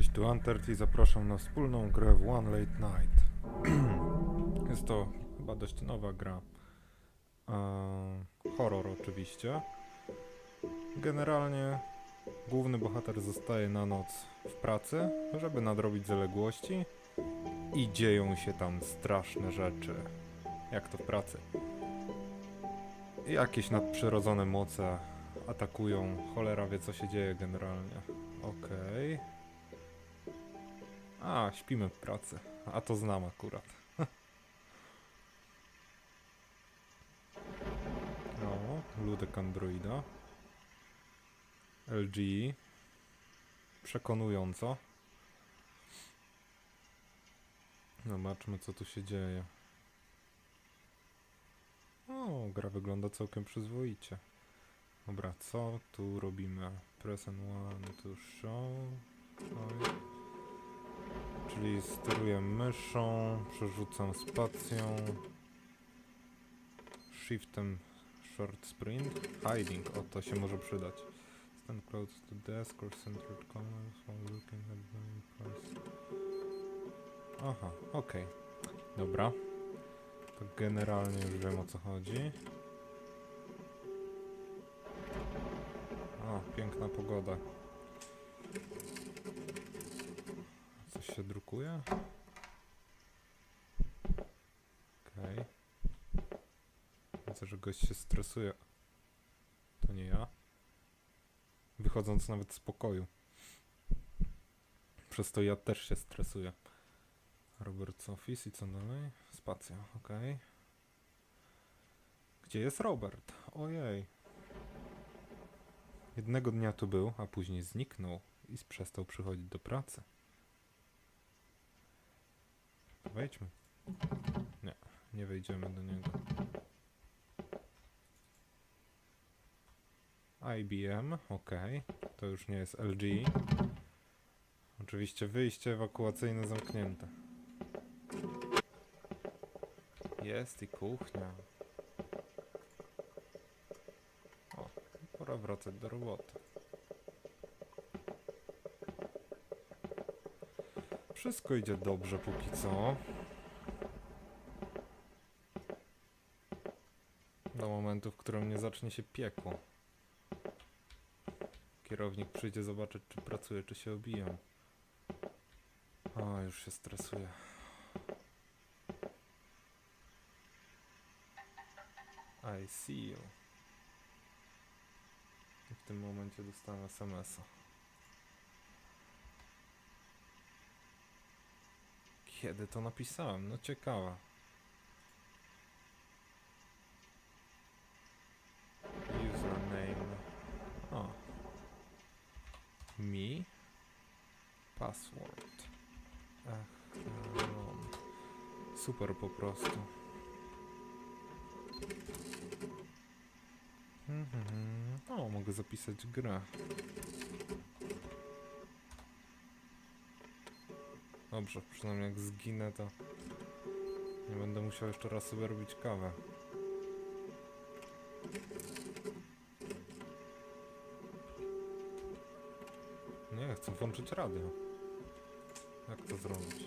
Cześć, tu Antert i zapraszam na wspólną grę w One Late Night. Jest to chyba dość nowa gra. Eee, horror oczywiście. Generalnie główny bohater zostaje na noc w pracy, żeby nadrobić zaległości i dzieją się tam straszne rzeczy. Jak to w pracy. Jakieś nadprzyrodzone moce atakują. Cholera wie co się dzieje generalnie. Okej. A, śpimy w pracy. A to znam akurat. No, ludek androida. LG. Przekonująco. Zobaczmy co tu się dzieje. O, gra wygląda całkiem przyzwoicie. Dobra, co tu robimy? Press and one to show. Czyli steruję myszą, przerzucam spacją, shiftem short sprint, hiding, o to się może przydać. Stand close to desk or centered while looking at the. Aha, okej. Dobra. To generalnie już wiem o co chodzi. O, piękna pogoda. Drukuje? Okej. Widzę, że gość się stresuje. To nie ja. Wychodząc nawet z pokoju. Przez to ja też się stresuję. Robert's Office i co dalej? Spacja, okej. Gdzie jest Robert? Ojej. Jednego dnia tu był, a później zniknął i przestał przychodzić do pracy. Wejdźmy. Nie, nie wejdziemy do niego. IBM, ok. To już nie jest LG. Oczywiście wyjście ewakuacyjne zamknięte. Jest i kuchnia. O, pora wracać do roboty. Wszystko idzie dobrze póki co. Do momentu, w którym nie zacznie się piekło. Kierownik przyjdzie zobaczyć, czy pracuje, czy się obijam. O, już się stresuję. I see you. I w tym momencie dostałem SMS-a. Kiedy to napisałem? No ciekawe. Username. O. Me. Password. No. Super po prostu. Mhm. O, mogę zapisać grę. Dobrze, przynajmniej jak zginę, to nie będę musiał jeszcze raz sobie robić kawę. Nie, chcę włączyć radio. Jak to zrobić?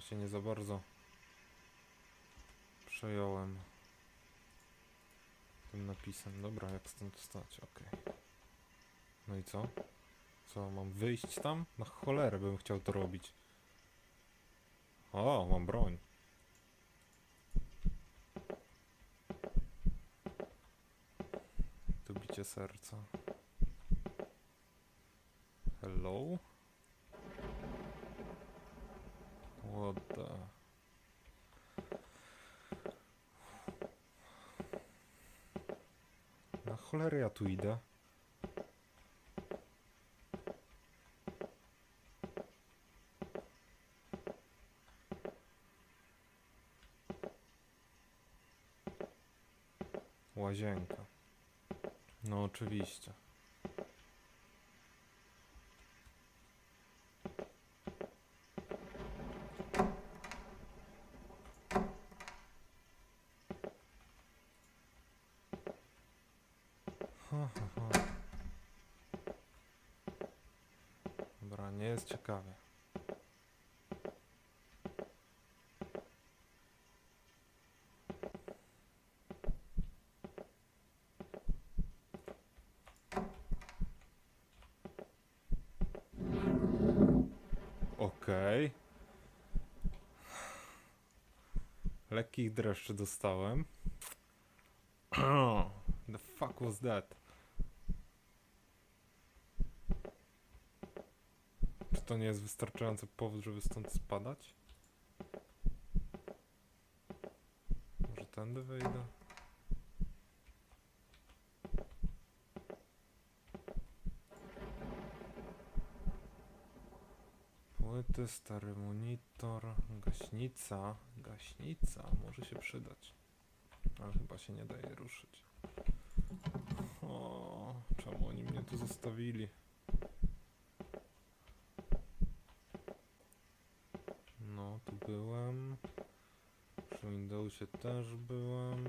Się nie za bardzo przejąłem tym napisem. Dobra, jak stąd stać? Okej. No i co? Co, mam wyjść tam? Na cholerę bym chciał to robić. O, mam broń. Tu bicie serca. Hello? What the... Na cholerę ja tu idę. Łazienka. No oczywiście. Ha, ha, ha. Dobra, nie jest ciekawie. Okej. Lekkich dreszczy dostałem. The fuck was that? To nie jest wystarczający powód, żeby stąd spadać? Może tędy wejdę? Płyty, stary monitor, gaśnica, gaśnica może się przydać. Ale chyba się nie daje ruszyć. O, czemu oni mnie tu zostawili? No, tu byłem. Windowsie też byłem.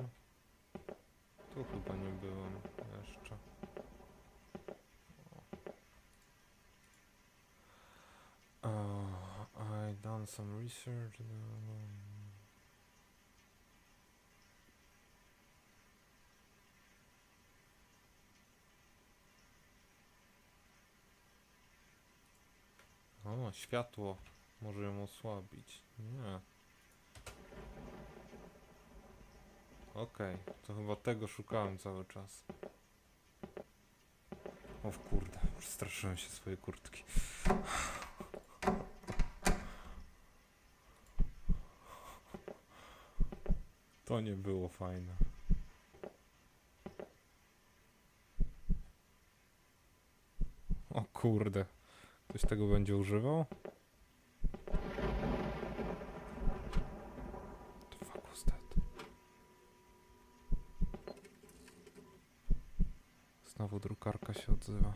Tu chyba nie byłem jeszcze. Uh, I done some research. O, światło może ją osłabić. Nie. Okej, to chyba tego szukałem cały czas. O kurde, przestraszyłem się swojej kurtki. To nie było fajne. O kurde. Ktoś tego będzie używał? The fuck was that? Znowu drukarka się odzywa.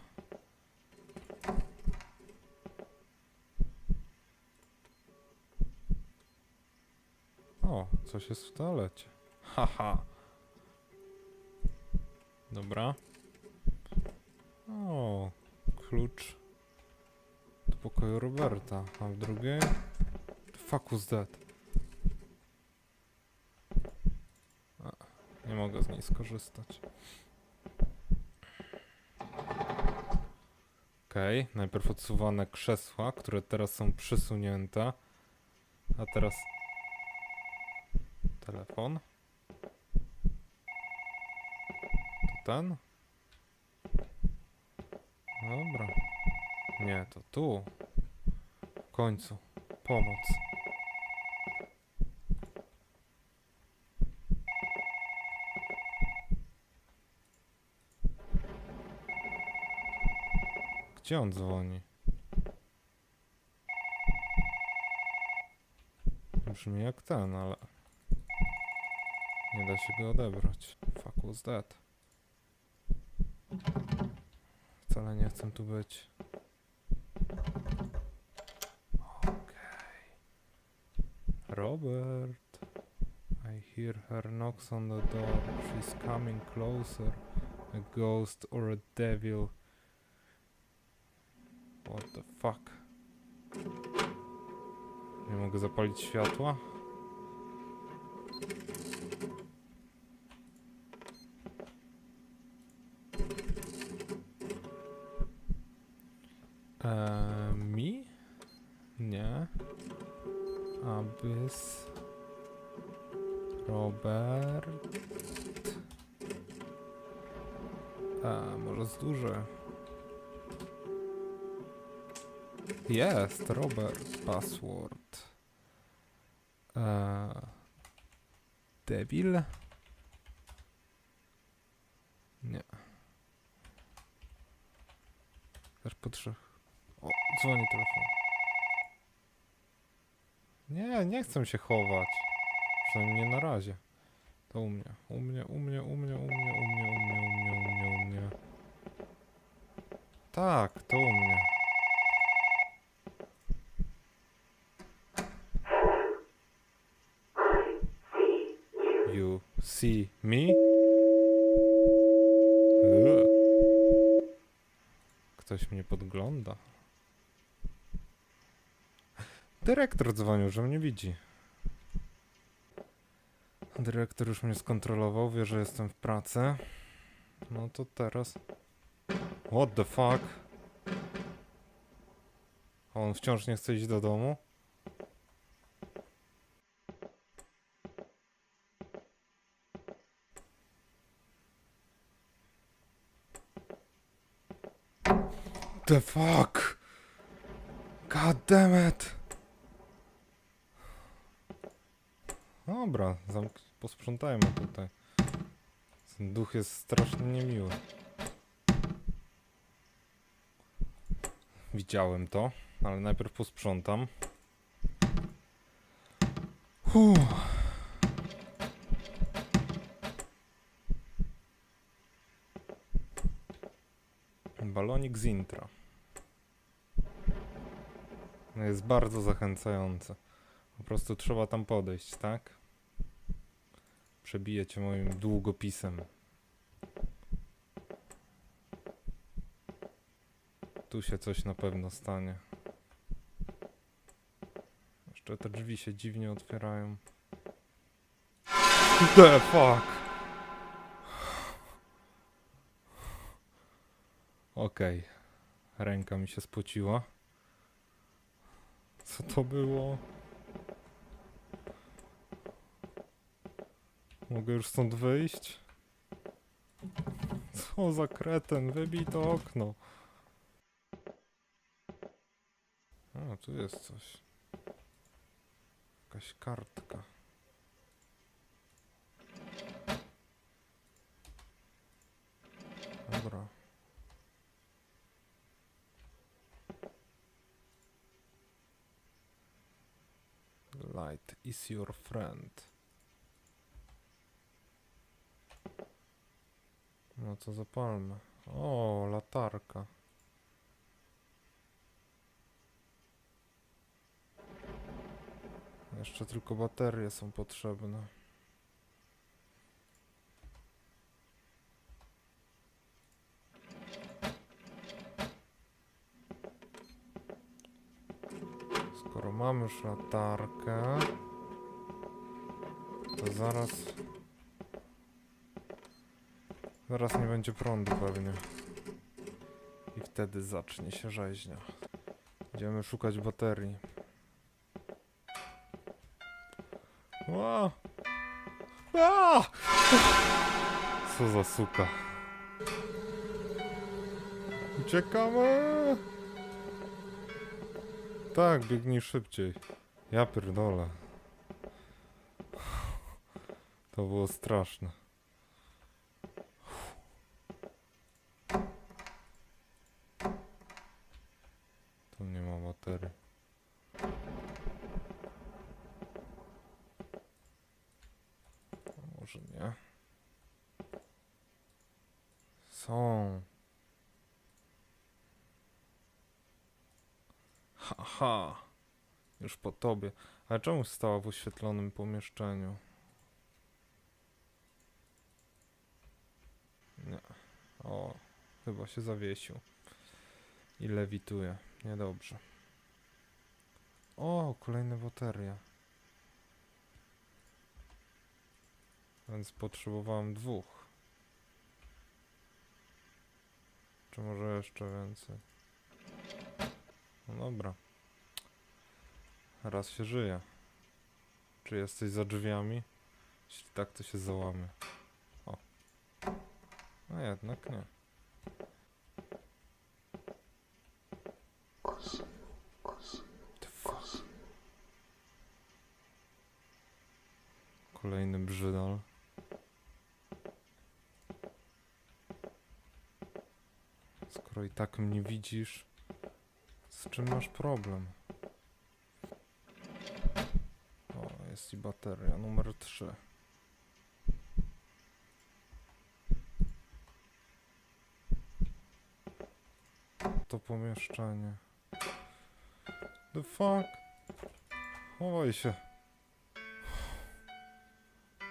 O, coś jest w toalecie. Haha. Dobra. O, klucz do pokoju Roberta, a w drugiej... Fuck was that? A, nie mogę z niej skorzystać. Okej, najpierw odsuwane krzesła, które teraz są przysunięte. A teraz... Telefon. To ten? Dobra. Nie, to tu. W końcu. Pomoc. Gdzie on dzwoni? Brzmi jak ten, ale... Nie da się go odebrać. Fuck was that? Wcale nie chcę tu być. Robert. I hear her knocks on the door. She's coming closer. A ghost or a devil. What the fuck? Nie mogę zapalić światła? Eee, mi? Nie. Abyss. Robert. A, może z duże. Jest, Robert. Password. Eee, debil? Nie. Też po trzech. O, dzwoni telefon. Nie, nie chcę się chować. Przynajmniej nie na razie. To u mnie. U mnie, u mnie, u mnie, u mnie, u mnie, u mnie, u mnie, u mnie, u mnie. Tak, to u mnie. You see me? Ktoś mnie podgląda. Dyrektor dzwonił, że mnie widzi. Dyrektor już mnie skontrolował, wie, że jestem w pracy. No to teraz... What the fuck? On wciąż nie chce iść do domu? The fuck? God damn it! Dobra, zamk- posprzątajmy tutaj. Ten duch jest strasznie niemiły. Widziałem to, ale najpierw posprzątam. Uff. Balonik z intra. Jest bardzo zachęcające. Po prostu trzeba tam podejść, tak? Przebiję cię moim długopisem. Tu się coś na pewno stanie. Jeszcze te drzwi się dziwnie otwierają. The fuck? Okej. Ręka mi się spociła. Co to było? Mogę już stąd wyjść? Co za kreten, wybij to okno. A, tu jest coś. Jakaś kartka. Dobra. Light is your friend. To zapalmy. O, latarka. Jeszcze tylko baterie są potrzebne. Skoro mamy już latarkę, to zaraz... Zaraz nie będzie prądu pewnie. I wtedy zacznie się rzeźnia. Idziemy szukać baterii. Co za suka. Uciekamy! Tak, biegnij szybciej. Ja pierdolę. To było straszne. Tu nie ma baterii. Może nie. Są. Haha. Już po tobie. Ale czemu stała w oświetlonym pomieszczeniu? Nie. O, chyba się zawiesił. I lewituje. Niedobrze. O, kolejne baterie. Więc potrzebowałem dwóch. Czy może jeszcze więcej? No dobra. Raz się żyje. Czy jesteś za drzwiami? Jeśli tak, to się załamie. O. No jednak nie. Kolejny brzydal. Skoro i tak mnie widzisz, z czym masz problem? O, jest i bateria numer 3. To pomieszczenie. The fuck? Chowaj się.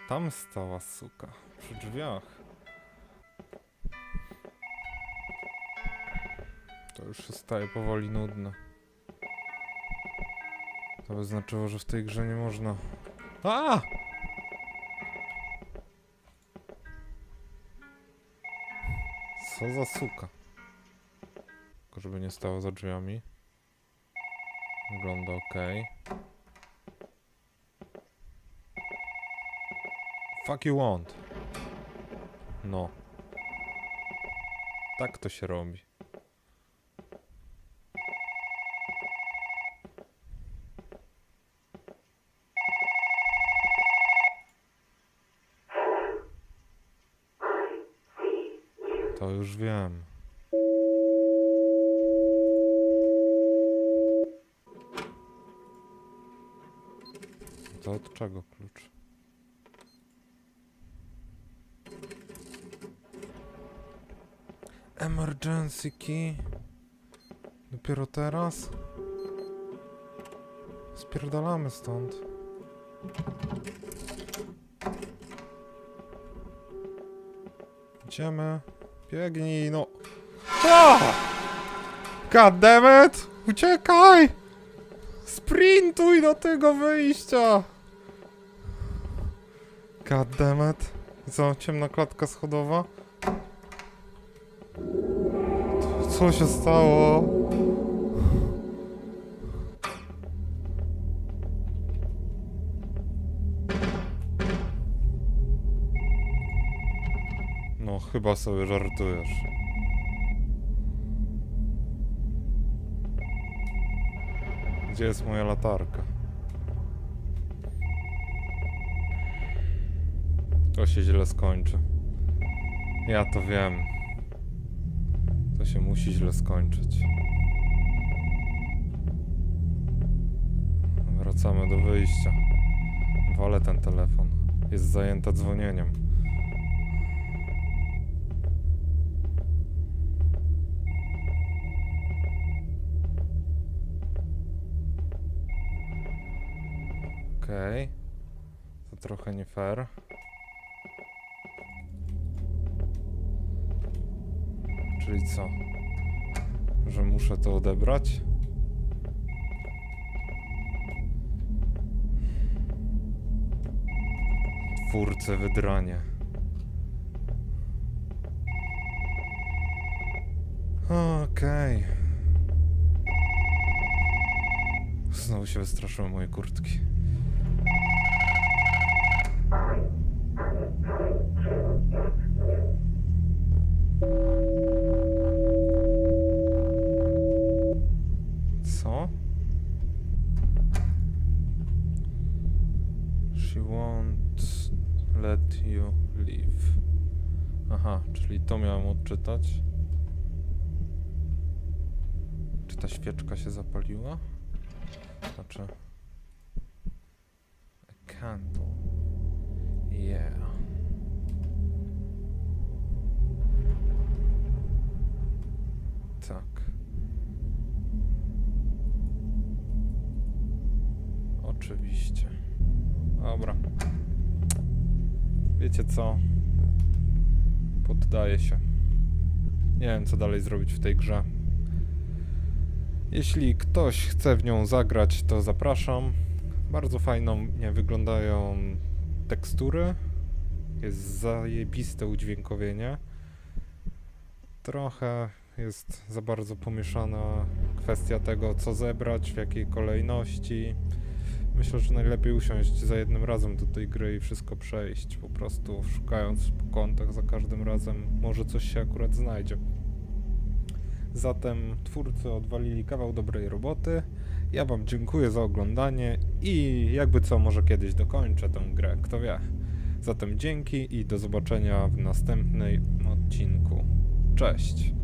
Tam stała suka. Przy drzwiach. Już się staje powoli nudne. To by znaczyło, że w tej grze nie można... A! Co za suka. Tylko żeby nie stało za drzwiami. Wygląda ok. Fuck you want. No. Tak to się robi. Już wiem. To od czego klucz? Emergency key. Dopiero teraz? Spierdalamy stąd. Idziemy. Biegnij, no. A! God! Uciekaj! Sprintuj do tego wyjścia! God damn co, ciemna klatka schodowa? Co się stało? Chyba sobie żartujesz. Gdzie jest moja latarka? To się źle skończy. Ja to wiem. To się musi źle skończyć. Wracamy do wyjścia. Walę ten telefon. Jest zajęta dzwonieniem. Okej. To trochę nie fair. Czyli co? Że muszę to odebrać? Twórcę wydranie. Okej. Znowu się wystraszyłem mojej kurtki. Czyli to miałem odczytać. Czy ta świeczka się zapaliła? Znaczy... A candle. Yeah. Tak. Oczywiście. Dobra. Wiecie co? Poddaję się. Nie wiem, co dalej zrobić w tej grze. Jeśli ktoś chce w nią zagrać, to zapraszam. Bardzo fajną nie wyglądają tekstury. Jest zajebiste udźwiękowienie. Trochę jest za bardzo pomieszana kwestia tego, co zebrać, w jakiej kolejności. Myślę, że najlepiej usiąść za jednym razem do tej gry i wszystko przejść, po prostu szukając po kątach za każdym razem, może coś się akurat znajdzie. Zatem twórcy odwalili kawał dobrej roboty. Ja Wam dziękuję za oglądanie i jakby co, może kiedyś dokończę tę grę, kto wie. Zatem dzięki i do zobaczenia w następnym odcinku. Cześć!